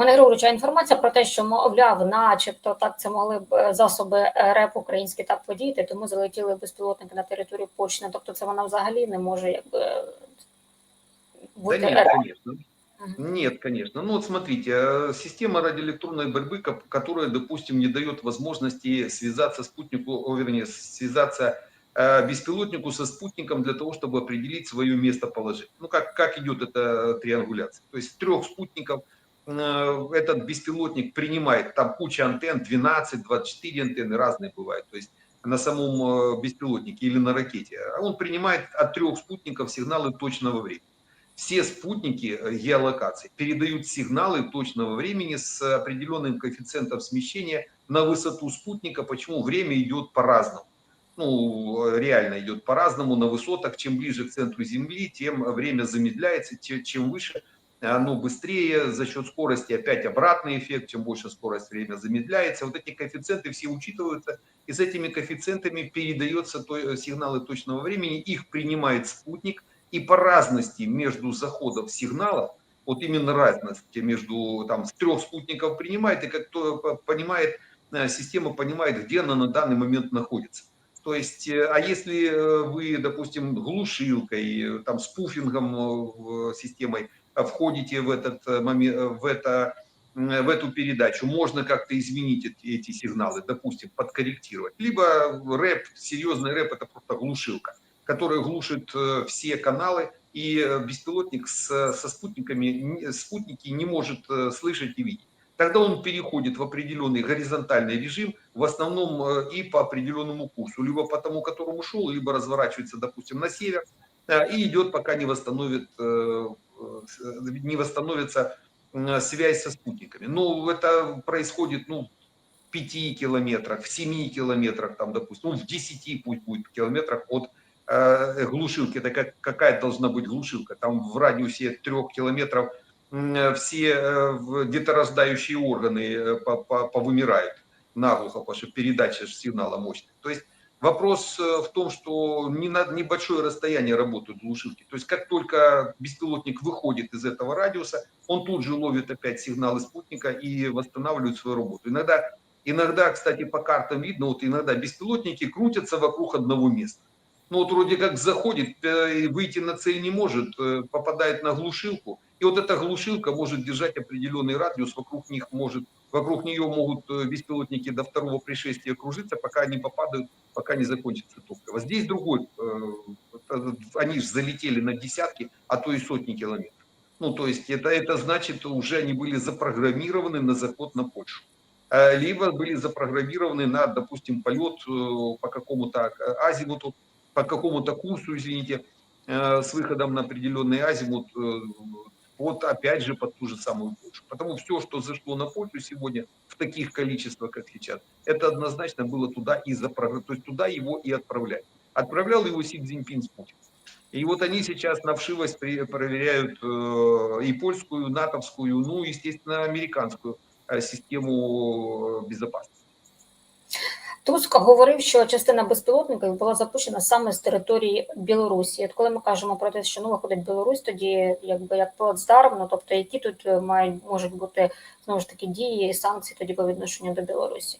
Мене Григорович, а інформація про те, що мовляв, начебто так це могли б е, засоби е, РЕП українські так подіяти, тому залетіли безпілотники на територію Польщі. Тобто це вона взагалі не може якби Да бути нет, РЕП. конечно. Нет, конечно. Ну вот смотрите, э, система радиоэлектронной борьбы, ко- которая, допустим, не дает возможности связаться спутнику, о, вернее, связаться э, беспилотнику со спутником для того, чтобы определить свое местоположение. Ну как, как идет эта триангуляция? То есть трех спутников э, этот беспилотник принимает, там куча антенн, 12, 24 антенны, разные бывают. То есть на самом э, беспилотнике или на ракете. А Он принимает от трех спутников сигналы точного времени все спутники э, геолокации передают сигналы точного времени с определенным коэффициентом смещения на высоту спутника. Почему время идет по-разному? Ну, э, реально идет по-разному на высотах. Чем ближе к центру Земли, тем время замедляется. Чем выше, оно быстрее. За счет скорости опять обратный эффект. Чем больше скорость, время замедляется. Вот эти коэффициенты все учитываются. И с этими коэффициентами передаются э, сигналы точного времени. Их принимает спутник и по разности между заходов сигналов, вот именно разности между там с трех спутников принимает, и как то по- понимает, э, система понимает, где она на данный момент находится. То есть, э, а если э, вы, допустим, глушилкой, э, там, спуфингом э, системой э, входите в этот момент, в это м, в эту передачу, можно как-то изменить эти, эти сигналы, допустим, подкорректировать. Либо рэп, серьезный рэп, это просто глушилка который глушит э, все каналы, и э, беспилотник с, со спутниками, спутники не может э, слышать и видеть. Тогда он переходит в определенный горизонтальный режим, в основном э, и по определенному курсу, либо по тому, которому шел, либо разворачивается, допустим, на север, э, и идет, пока не восстановит, э, э, не восстановится э, связь со спутниками. Но это происходит, ну, в 5 километрах, в 7 километрах, там, допустим, ну, в 10 пусть будет километрах от э, глушилки, это как, какая должна быть глушилка, там в радиусе трех километров м, все э, деторождающие органы э, по- по- повымирают наглухо, потому что передача сигнала мощная. То есть вопрос э, в том, что не на небольшое расстояние работают глушилки. То есть как только беспилотник выходит из этого радиуса, он тут же ловит опять сигналы спутника и восстанавливает свою работу. Иногда, иногда, кстати, по картам видно, вот иногда беспилотники крутятся вокруг одного места ну вот вроде как заходит, э, выйти на цель не может, э, попадает на глушилку, и вот эта глушилка может держать определенный радиус, вокруг них может, вокруг нее могут э, беспилотники до второго пришествия кружиться, пока они попадают, пока не закончится топливо. Здесь другой, э, это- они же залетели на десятки, а то и сотни километров. Ну, то есть это, это значит, уже они были запрограммированы на заход на Польшу. Э, Либо были запрограммированы на, допустим, полет э, по какому-то э, азимуту, по какому-то курсу, извините, э, с выходом на определенный азимут, вот опять же под ту же самую Польшу. Потому все, что зашло на Польшу сегодня в таких количествах, как сейчас, это однозначно было туда и запрограммировано, то есть туда его и отправляли. Отправлял его Си Цзиньпин с Путиным. И вот они сейчас на вшивость проверяют э, и польскую, натовскую, ну, естественно, американскую э, систему э, безопасности. Туск говорив, що частина безпілотників була запущена саме з території Білорусі. От коли ми кажемо про те, що ну виходить Білорусь, тоді якби як плацдарм, ну тобто які тут е, мають можуть бути знову ж таки дії і санкції тоді по відношенню до Білорусі.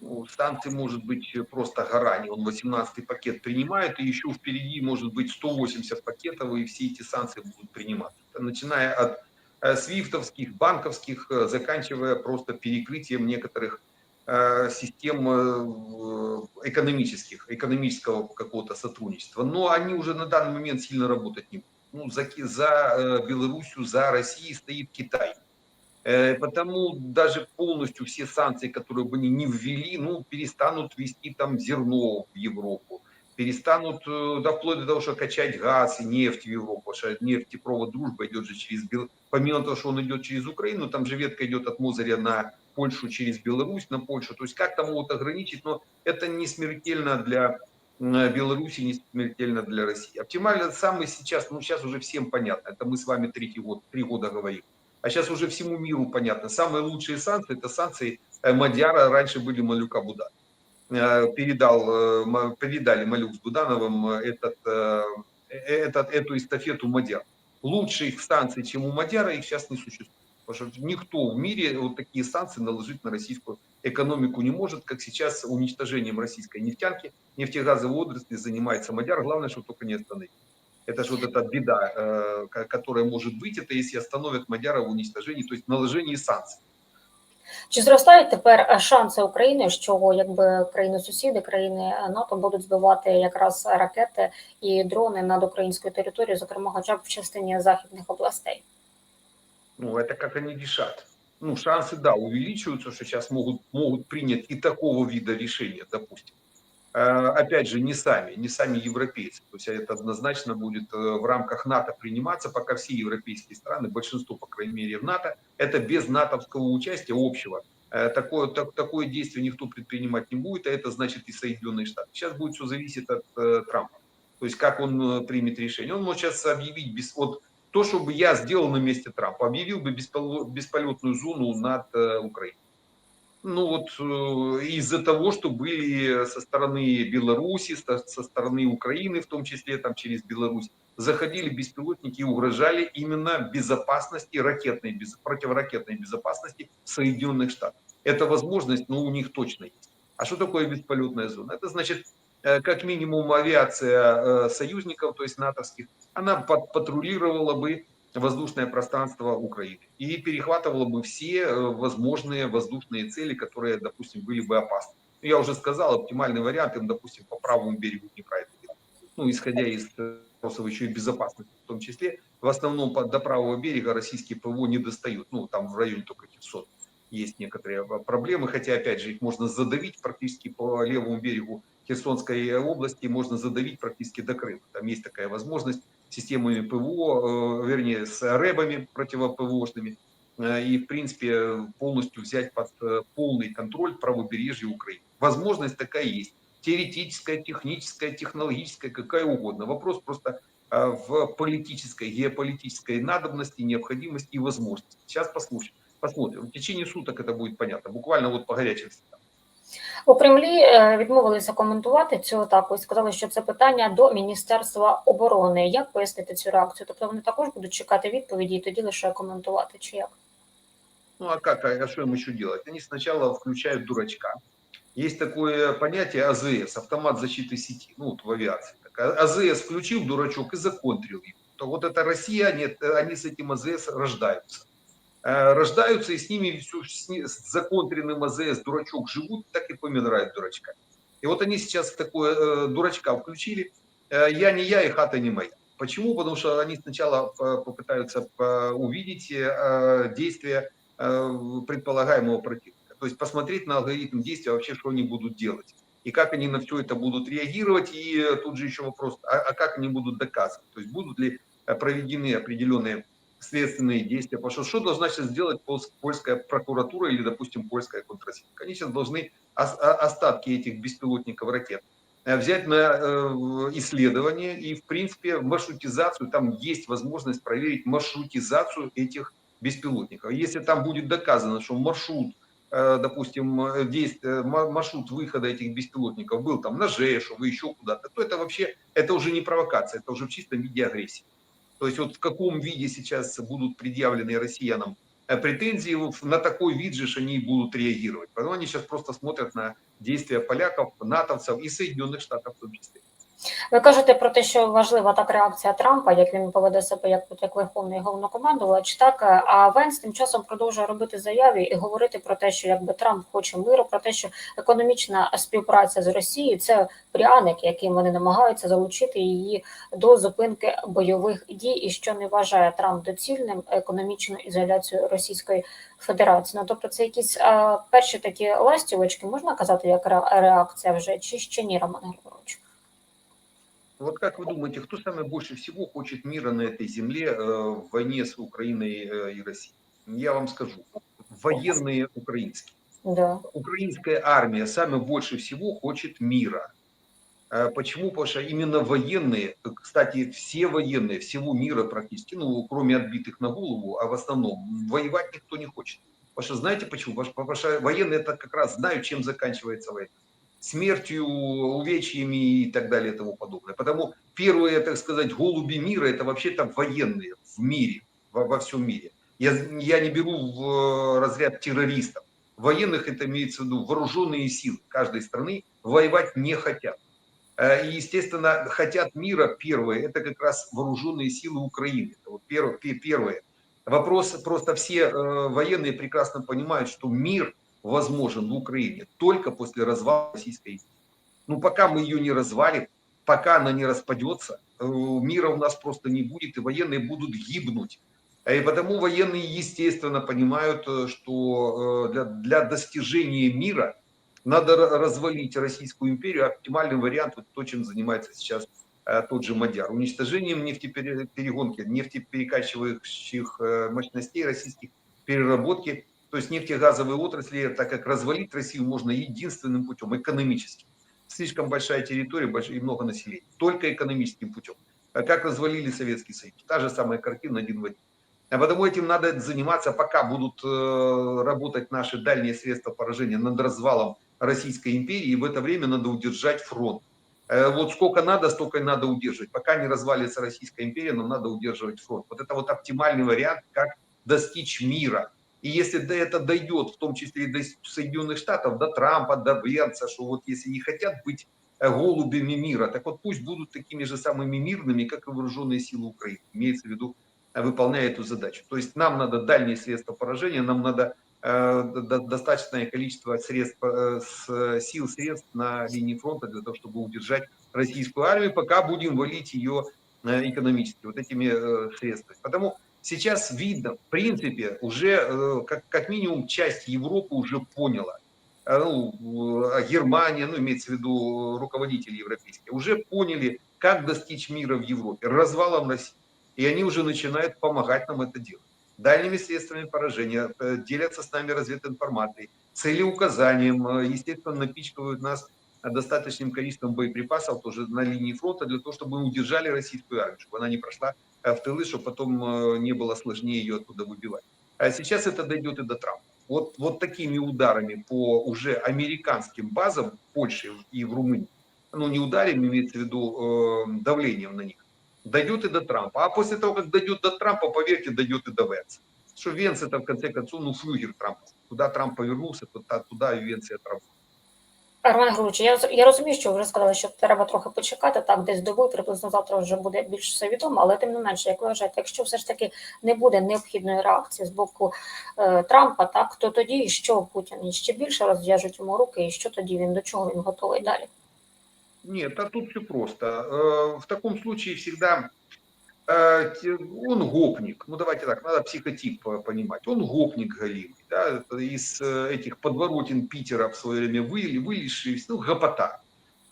Ну, станции может быть э, просто горание. Он 18 пакет принимает, и еще впереди может быть 180 пакетов, и все эти санкции будут приниматься. Начиная от э, свифтовских, банковских, э, заканчивая просто перекрытием некоторых э, систем э, экономических, экономического какого-то сотрудничества. Но они уже на данный момент сильно работать не будут. Ну, за, за э, Белоруссию, за Россией стоит Китай. Э, Потому даже полностью все санкции, которые бы они не ввели, ну, перестанут вести там зерно в Европу, перестанут, э, да, вплоть до того, что качать газ и нефть в Европу, что нефтепровод дружба идет же через, помимо того, что он идет через Украину, там же ветка идет от Мозыря на Польшу через Беларусь, на Польшу, то есть как-то могут ограничить, но это не смертельно для Беларуси, не смертельно для России. Оптимально самый сейчас, ну сейчас уже всем понятно, это мы с вами третий год, три года говорим, а сейчас уже всему миру понятно. Самые лучшие санкции, это санкции э, Мадяра, раньше были Малюка Будан. Э, Передал, э, передали Малюк с Будановым этот, этот, эту эстафету Мадяр. Лучших санкций, чем у Мадяра, их сейчас не существует. Потому что никто в мире вот такие санкции наложить на российскую экономику не может, как сейчас уничтожением российской нефтянки, нефтегазовой отрасли занимается Мадяр. Главное, чтобы только не остановить. Это же вот эта беда, э, ка- которая может быть, это если остановят Мадяра в уничтожении, то есть наложении санкций. Чи зростають тепер е, шанси України, що якби країни-сусіди, країни е, НАТО будуть збивати якраз ракети і дрони над українською територією, зокрема, хоча б в частині західних областей? Ну, это как они решат. Ну, шансы, да, увеличиваются, что сейчас могут, могут принять и такого вида решения, допустим. Э, Опять же, не сами, не сами европейцы. То есть это однозначно будет э, в рамках НАТО приниматься, пока все европейские страны, большинство, по крайней мере, в НАТО, это без натовского участия общего. Э, Такое, так- такое действие никто предпринимать не будет, а это значит и Соединенные Штаты. Сейчас будет все зависеть от э, Трампа. То есть как он э, примет решение. Он может сейчас объявить без, вот то, что бы я сделал на месте Трампа, объявил бы бесполетную зону над э, Украиной. Ну вот э, из-за того, что были со стороны Беларуси, со, стороны Украины, в том числе там через Беларусь, заходили беспилотники и угрожали именно безопасности, ракетной, противоракетной безопасности Соединенных Штатов. Эта возможность, ну, у них точно есть. А что такое бесполетная зона? Это значит, как минимум авиация э, союзников, то есть натовских, она пат- патрулировала бы воздушное пространство Украины и перехватывала бы все э, возможные воздушные цели, которые, допустим, были бы опасны. Я уже сказал, оптимальный вариант, им, допустим, по правому берегу Днепра это делать. Ну, исходя из э, вопросов еще и безопасности в том числе, в основном до правого берега российские ПВО не достают, ну, там в районе только Херсон есть некоторые э, проблемы, хотя, опять же, их можно задавить практически по левому берегу Херсонской области, можно задавить практически до Крыма. Там есть такая возможность системами ПВО, э, вернее, с рэбами противоПВОшными, э, и, в принципе, полностью взять под э, полный контроль правобережье Украины. Возможность такая есть. Теоретическая, техническая, технологическая, какая угодно. Вопрос просто в политической, геополитической надобности, необходимости и возможности. Сейчас послушаем. Посмотрим. В течение суток это будет понятно. Буквально вот по горячим следам. У Кремлі е, відмовилися коментувати цю атаку і сказали, що це питання до Міністерства оборони. Як пояснити цю реакцію? Тобто вони також будуть чекати відповіді і тоді лише коментувати, чи як? Ну а как, а что им еще делать? Они сначала включают дурачка. Есть такое понятие АЗС, автомат защиты сети, ну вот в авиации. Так, а- АЗС включил дурачок и законтрил его. То вот это Россия, нет, они с этим АЗС рождаются. Э, Рождаются и с ними всё- с, законтренным АЗС дурачок живут, так и поминают дурачка. И вот они сейчас такое э, дурачка включили. Э, я не я и хата не моя. Почему? Потому что они сначала э, попытаются э, увидеть э, действия э, предполагаемого противника. То есть посмотреть на алгоритм действия вообще, что они будут делать. И как они на все это будут реагировать. И тут же еще вопрос, а, а как они будут доказывать? То есть будут ли проведены определенные следственные действия. Потому что должна сейчас сделать польс- польская прокуратура или, допустим, польская контрразведка? Они сейчас должны остатки этих беспилотников ракет э, взять на э, исследование и, в принципе, маршрутизацию. Там есть возможность проверить маршрутизацию этих беспилотников. Если там будет доказано, что маршрут, э, допустим, действ- ма- маршрут выхода этих беспилотников был там на Жешув и еще куда-то, то это вообще, это уже не провокация, это уже в чистом виде агрессии. То есть вот в каком виде сейчас будут предъявлены россиянам э, претензии, на такой вид же они будут реагировать. Поэтому они сейчас просто смотрят на действия поляков, натовцев и Соединенных Штатов в том числе. Ви кажете про те, що важлива так реакція Трампа, як він поведе себе як, як верховний головнокомандувач, так а Венс тим часом продовжує робити заяви і говорити про те, що якби Трамп хоче миру, про те, що економічна співпраця з Росією це пряник, яким вони намагаються залучити її до зупинки бойових дій, і що не вважає Трамп доцільним економічну ізоляцію Російської Федерації. Ну тобто, це якісь а, перші такі ластівочки, можна казати, як реакція вже, чи ще ні, Роман Григорович? Вот как вы думаете, кто самое больше всего хочет мира на этой земле э, в войне с Украиной э, и Россией? Я вам скажу. Военные украинские. Да. Украинская армия самое больше всего хочет мира. Э, Почему? Потому что именно военные, кстати, все военные всего мира практически, ну, кроме отбитых на голову, а в основном, воевать никто не хочет. Потому что знаете почему? Потому что- Потому что военные это как раз знают, чем заканчивается война. Смертью, увечьями и так далее и тому подобное. Потому первые, так сказать, голуби мира, это вообще-то военные в мире, во, во всем мире. Я, я не беру в э, разряд террористов. Военных это имеется в виду вооруженные силы каждой страны воевать не хотят. Э, И, естественно, хотят мира первые, это как раз вооруженные силы Украины. Это вот первое, пе- первое. Вопрос, просто все э, военные прекрасно понимают, что мир возможен в Украине только после развала Российской империи. Ну, пока мы ее не развалим, пока она не распадется, э, мира у нас просто не будет, и военные будут гибнуть. И потому военные, естественно, понимают, э, что э, для, для достижения мира надо ра- развалить Российскую империю. Оптимальный вариант, вот то, чем занимается сейчас тот же Мадяр. Уничтожением нефтеперегонки, нефтеперекачивающих мощностей российских, переработки, то есть нефтегазовой отрасли, так как развалить Россию можно единственным путем, экономическим. Слишком большая территория больш- и много населения. Только экономическим путем. А как развалили Советский Союз? Та же самая картина один в один. А потому этим надо заниматься, пока будут э, работать наши дальние средства поражения над развалом Российской империи, и в это время надо удержать фронт. Э, вот сколько надо, столько и надо удерживать. Пока не развалится Российская империя, нам надо удерживать фронт. Вот это вот оптимальный вариант, как достичь мира. И если до это дойдет, в том числе и до Соединенных Штатов, до Трампа, до Венца, что вот если не хотят быть э, голубями мира, так вот пусть будут такими же самыми мирными, как и вооруженные силы Украины. Имеется в виду, э, выполняя эту задачу. То есть нам надо дальние средства поражения, нам надо э, до- достаточное количество средств, сил, средств на линии фронта для того, чтобы удержать российскую армию, пока будем валить ее экономически вот этими средствами. Потому сейчас видно, в принципе, уже э, как, как минимум часть Европы уже поняла, э, ну, э, Германия, ну, имеется в виду руководители европейские, уже поняли, как достичь мира в Европе, развалом России. И они уже начинают помогать нам это делать. Дальними средствами поражения, делятся с нами развединформацией, целеуказанием, естественно, напичкивают нас достаточным количеством боеприпасов тоже на линии фронта для того, чтобы мы удержали российскую армию, чтобы она не прошла э, в тылы, чтобы потом э, не было сложнее ее оттуда выбивать. А сейчас это дойдет и до Трампа. Вот, вот такими ударами по уже американским базам в Польше и в Румынии, ну не ударами, имеется в виду э, давлением на них, дойдет и до Трампа. А после того, как дойдет до Трампа, поверьте, дойдет и до Венца. Что Венц это в конце концов, ну флюгер Трампа. Куда Трамп повернулся, то туда и Венц и отработал. Роман Григорович, я, я розумію, що ви сказали, що треба трохи почекати, так, десь добу, приблизно завтра вже буде більш все відомо, але тим не менше, як ви вважаєте, якщо все ж таки не буде необхідної реакції з боку е, Трампа, так, то тоді що Путін ще більше розв'яжуть йому руки, і що тоді він до чого він готовий далі? Нет, а тут все просто. Э, В таком случае всегда э, те- он гопник. Ну давайте так, надо психотип э, понимать. Он гопник галимый, да, из э, этих подворотен Питера в свое время выли, вылезший, ну, гопота.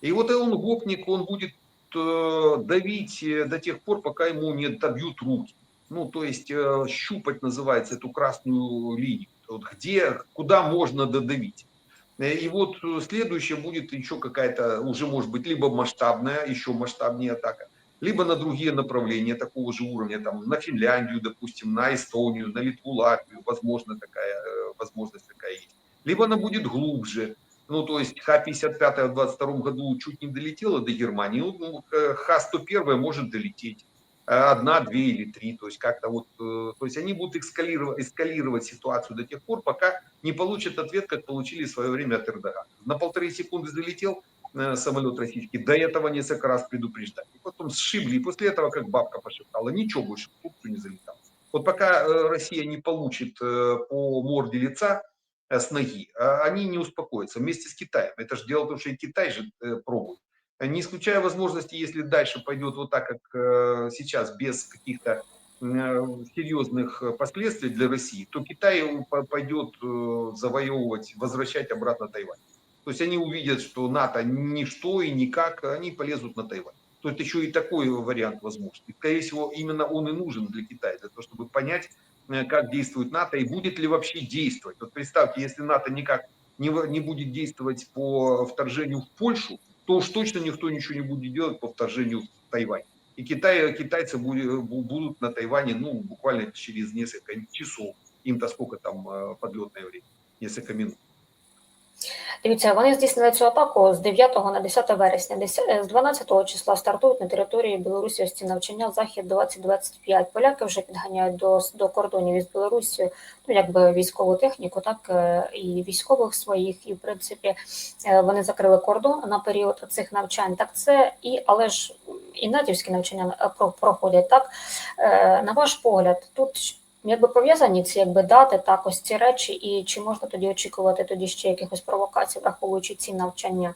И вот он гопник, он будет э, давить э, до тех пор, пока ему не отобьют руки. Ну, то есть э, щупать называется эту красную линию. Вот где, куда можно додавить. Э, И вот э, следующее будет еще какая-то, уже может быть, либо масштабная, еще масштабнее атака, либо на другие направления такого же уровня, там, на Финляндию, допустим, на Эстонию, на Литву, Латвию, возможно, такая э, возможность такая есть. Либо она будет глубже, ну, то есть Х-55 в 22 году чуть не долетела до Германии, ну, э, Х-101 может долететь. Э, Одна, две или три, то есть как-то вот, э, то есть они будут эскалировать, эскалировать ситуацию до тех пор, пока не получат ответ, как получили в свое время от Эрдогана. На полторы секунды залетел э, самолет российский, до этого несколько раз предупреждали. И потом сшибли, и после этого, как бабка пошептала, ничего больше в Турцию не залетал. Вот пока э, Россия не получит э, по морде лица э, с ноги, э, они не успокоятся вместе с Китаем. Это же дело в том, что и Китай же э, пробует. Не исключая возможности, если дальше пойдет вот так, как э, сейчас, без каких-то э, серьезных э, последствий для России, то Китай по- пойдет э, завоевывать, возвращать обратно Тайвань. То есть они увидят, что НАТО ничто и никак, они полезут на Тайвань. То есть еще и такой вариант возможен. И, скорее всего, именно он и нужен для Китая, для того, чтобы понять, э, как действует НАТО и будет ли вообще действовать. Вот представьте, если НАТО никак не, не будет действовать по вторжению в Польшу, то уж точно никто ничего не будет делать по вторжению в Тайвань. И Китай, китайцы будут на Тайване, ну, буквально через несколько часов. Им-то сколько там э, подлетное время? Несколько минут. Дивіться, вони здійснили цю атаку з 9 на 10 вересня. Е, З 12 числа стартують на території Білорусі ось ці навчання захід 2025. Поляки вже підганяють до, до кордонів із Білорусі, ну якби військову техніку, так е, і військових своїх, і в принципі е, вони закрили кордон на період цих навчань. Так це і але ж і натівські навчання проходять. Так на ваш погляд, тут якби пов'язані ці якби дати, так ось ці речі, і чи можна тоді очікувати тоді ще якихось провокацій, враховуючи ці навчання?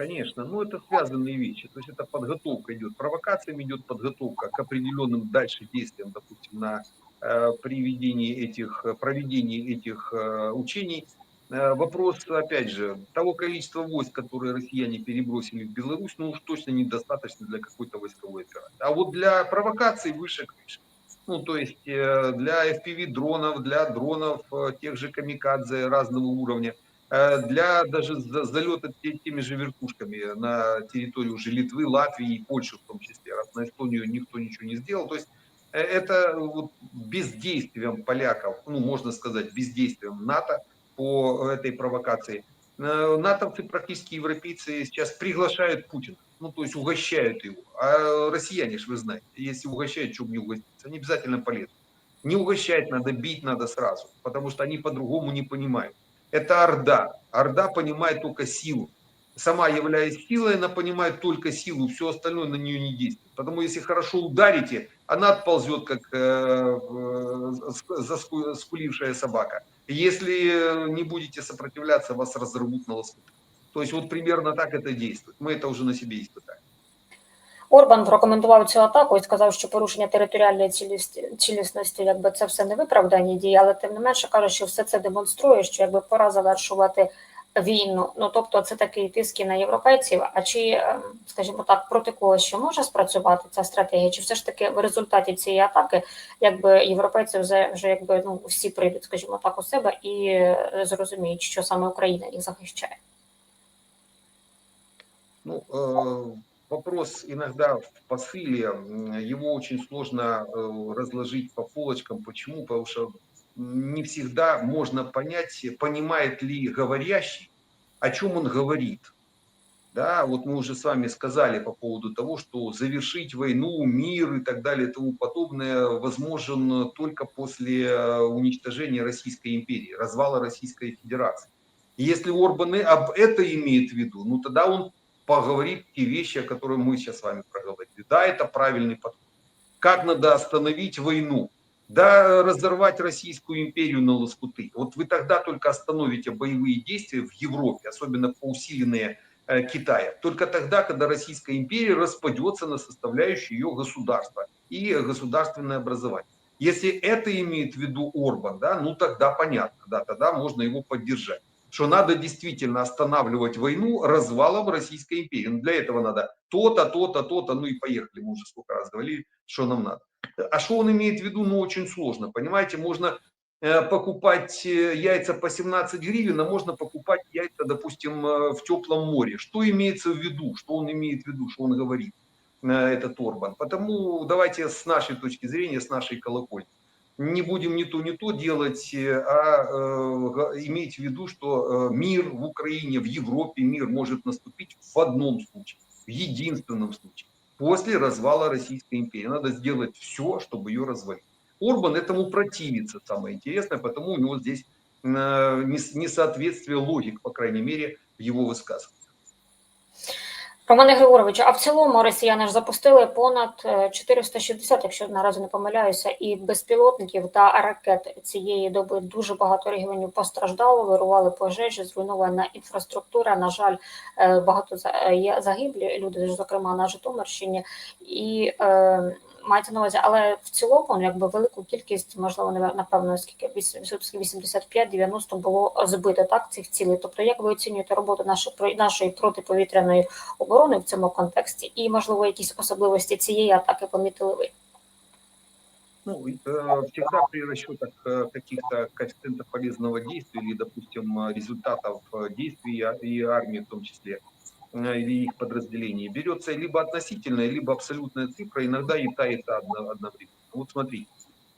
Конечно, ну это связанные вещи. То есть это подготовка идет, провокациям идет подготовка к определенным дальше действиям, допустим, на э, приведении этих, э, проведении этих э, учений. Э, вопрос, опять же, того количества войск, которые россияне перебросили в Беларусь, ну уж точно недостаточно для какой-то войсковой операции. А вот для провокаций выше крыши. Ну, то есть э, для FPV-дронов, для дронов э, тех же камикадзе разного уровня, Э, для даже за- залета те- теми же вертушками на территорию уже Литвы, Латвии и Польши в том числе, раз на Эстонию никто ничего не сделал. То есть это вот бездействием поляков, ну, можно сказать, бездействием НАТО по этой провокации. Натовцы, практически европейцы, сейчас приглашают Путина, ну, то есть угощают его. А россияне же, вы знаете, если угощают, бы не угоститься, они обязательно полезут. Не угощать надо, бить надо сразу, потому что они по-другому не понимают. Это Орда. Орда понимает только силу. Сама являясь силой, она понимает только силу, все остальное на нее не действует. Потому если хорошо ударите, она отползет, как э, э, ск- заску- скулившая собака. Если не будете сопротивляться, вас разорвут на лоскуты. То есть вот примерно так это действует. Мы это уже на себе испытали. Орбан прокоментував цю атаку і сказав, що порушення територіальної цілісті- цілісності, якби це все не виправдані дії, але тим не менше каже, що все це демонструє, що якби пора завершувати війну. Ну тобто, це такий тиск і на європейців. А чи, ем, скажімо так, проти когось ще може спрацювати ця стратегія? Чи все ж таки в результаті цієї атаки, якби європейці вже, вже якби ну всі прийдуть, скажімо так, у себе і е, зрозуміють, що саме Україна їх захищає? Ну, э, вопрос иногда в посыле, его очень сложно э, разложить по полочкам. Почему? Потому что не всегда можно понять, понимает ли говорящий, о чем он говорит. Да, вот мы уже с вами сказали по поводу того, что завершить войну, мир и так далее и тому подобное возможен только после э, уничтожения Российской империи, развала Российской Федерации. И если Орбан об это имеет в виду, ну тогда он поговорит те вещи, о которых мы сейчас с вами проговорили. Да, это правильный подход. Как надо остановить войну? Да, разорвать Российскую империю на лоскуты. Вот вы тогда только остановите боевые действия в Европе, особенно по усиленные э, Китая. Только тогда, когда Российская империя распадется на составляющие ее государства и государственное образование. Если это имеет в виду Орбан, да, ну тогда понятно, да, тогда можно его поддержать. Что надо действительно останавливать войну развалом Российской империи. Но для этого надо то-то, то-то, то-то, ну и поехали, мы уже сколько раз говорили, что нам надо. А что он имеет в виду, ну очень сложно, понимаете, можно э, покупать э, яйца по 17 гривен, а можно покупать яйца, допустим, э, в теплом море. Что имеется в виду, что он имеет в виду, что он говорит, этот Орбан. Потому давайте с нашей точки зрения, с нашей колокольни. Не будем ни то, ни то делать, э, а э, иметь в виду, что э, мир в Украине, в Европе мир может наступить в одном случае, в единственном случае. После развала Российской империи. Надо сделать все, чтобы ее развалить. Орбан этому противится, самое интересное, потому у него здесь э, нес- несоответствие логик, по крайней мере, в его высказываниях. Романе Григоровичу, а в цілому росіяни ж запустили понад е, 460, якщо наразі не помиляюся, і безпілотників та ракет цієї доби дуже багато регіонів постраждало, вирували пожежі, зруйнована інфраструктура. На жаль, е, багато е, загиблі люди, зокрема на Житомирщині, і е, мається на увазі, але в цілому, ну, якби велику кількість, можливо, не- напевно, скільки 85-90 було збито так цих цілей. Тобто, як ви оцінюєте роботу нашої про- нашої протиповітряної оборони в цьому контексті, і можливо якісь особливості цієї атаки помітили ви? Ну, э, всегда при расчетах э, каких-то коэффициентов полезного действия или, допустим, э, результатов э, действий а- и армии в том числе, э, или их подразделений, берется либо относительная, либо абсолютная цифра, иногда и та, и та одно- одновременно. Вот смотрите,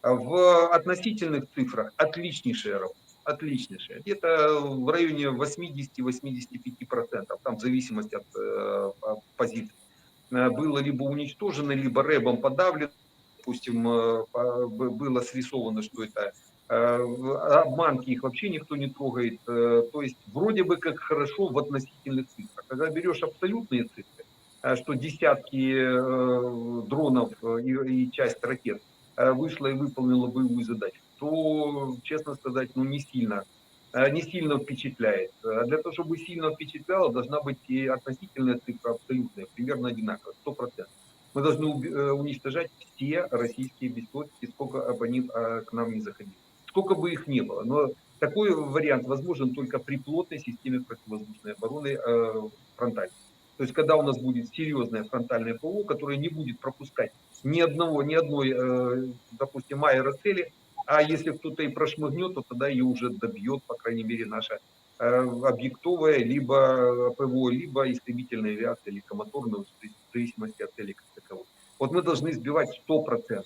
в относительных цифрах отличнейшая работа. отличнейшая. Где-то в районе 80-85%, там в зависимости от э, по- позиций. Э, Было либо уничтожено, либо рэбом подавлено. Допустим, э, было срисовано, что это э, обманки их вообще никто не трогает. Э, То есть вроде бы как хорошо в относительных цифрах. Когда берешь абсолютные цифры, э, что десятки э, дронов э, и, часть ракет э, вышла и выполнила боевую задачу, то, честно сказать, ну не сильно, э, не сильно впечатляет. А Для того, чтобы сильно впечатляло, должна быть и относительная цифра абсолютная, примерно одинаковая, 100%. Мы должны э, уничтожать все российские беспилотники, сколько э, к нам не заходили. Сколько бы их не было. Но такой вариант возможен только при плотной системе противовоздушной обороны э, фронтальной. То есть, когда у нас будет серьезное фронтальное ПВО, которое не будет пропускать ни одного, ни одной, э, допустим, аэроцели, а если кто-то и прошмыгнет, то тогда ее уже добьет, по крайней мере, наша э, объектовая, либо ПВО, либо истребительная авиация, или комоторная, в зависимости от цели как таковой. Вот мы должны сбивать 100%, э,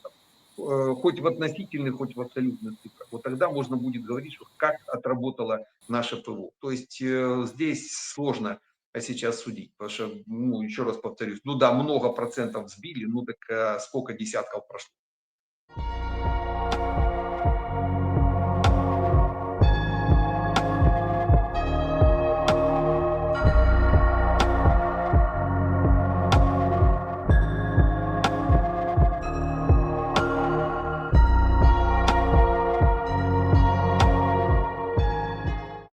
хоть в относительных, хоть в абсолютных цифрах. Вот тогда можно будет говорить, что как отработало наше ПВО. То есть э, здесь сложно сейчас судить, потому что, ну, еще раз повторюсь, ну да, много процентов сбили, ну так а сколько десятков прошло.